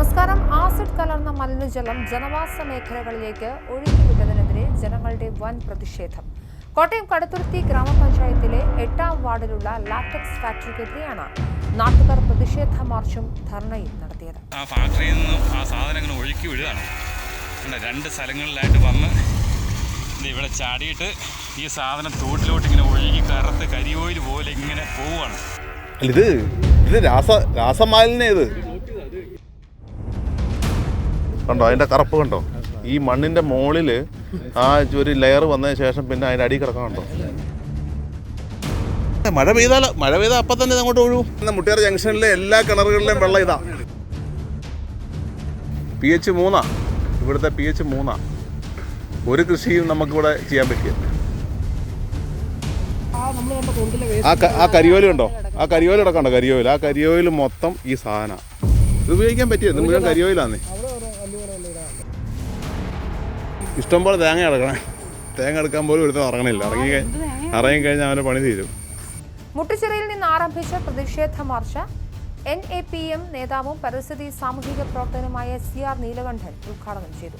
നമസ്കാരം. ആസിഡ് കലർന്ന മലിനജലം ജനവാസ മേഖലകളിലേക്ക് ഒഴുക്കിവിട്ടതിനെതിരെ ജനങ്ങളുടെ വൻ പ്രതിഷേധം. കോട്ടയം കടുത്തുരുത്തി ഗ്രാമപഞ്ചായത്തിലെ എട്ടാം വാർഡിലുള്ള ലാറ്റക്സ് ഫാക്ടറിക്കെതിരെയാണ് നാട്ടുകാർ പ്രതിഷേധ മാർച്ചും ധർണയും നടത്തിയത്. ആ ഫാക്ടറിയിൽ നിന്നും ആ സാധനങ്ങൾ ഒഴുക്കി വിടുകയാണ്. കണ്ടോ, രണ്ട് സ്ഥലങ്ങളിലായിട്ട് വന്ന് ഇവിടെ ചാടിയിട്ട് ഈ സാധനം തോട്ടിലോട്ട് ഇങ്ങനെ ഒഴുകി കറുത്ത് കരിയോയിൽ പോലെ ഇങ്ങനെ പോവുകയാണ്. അല്ല, ഇത് ഇത് രാസ രാസമാലിന്യ ഇത്. കണ്ടോ? അതിന്റെ കറുപ്പ് കണ്ടോ? ഈ മണ്ണിന്റെ മുകളിൽ ആ ഒരു ലെയർ വന്നതിന് ശേഷം പിന്നെ അതിന്റെ അടി കിടക്കാൻ കണ്ടോ? മഴ പെയ്താൽ മഴ പെയ്താൽ അപ്പം തന്നെ അങ്ങോട്ട് ഒഴുകും. മുട്ടിയാർ ജംഗ്ഷനിലെ എല്ലാ കിണറുകളിലും വെള്ളം ഇതാ. പി എച്ച് മൂന്നാ. ഇവിടുത്തെ പി എച്ച് മൂന്നാ. ഒരു കൃഷിയും നമുക്കിവിടെ ചെയ്യാൻ പറ്റിയ ആ കരിയോൽ കണ്ടോ ആ കരിയോൽ കിടക്കണ്ടോ കരിയോൽ. ആ കരിയോയിൽ മൊത്തം ഈ സാധന. ഇത് ഉപയോഗിക്കാൻ പറ്റിയത് മുഴുവൻ കരിയോയിലാന്നേ ഇഷ്ടംപോലെ തേങ്ങ എടുക്കണേ. തേങ്ങ എടുക്കാൻ പോലും ഇവിടുത്തെ ഇറങ്ങണില്ല ഇറങ്ങി ഇറങ്ങി കഴിഞ്ഞാൽ അവന്റെ പണി തീരും. മുട്ടുചിറയിൽ നിന്ന് ആരംഭിച്ച പ്രതിഷേധ march N A P M നേതാവും പരിസ്ഥിതി സാമൂഹിക പ്രവർത്തകനുമായ സി ആർ നീലകണ്ഠൻ ഉദ്ഘാടനം ചെയ്തു.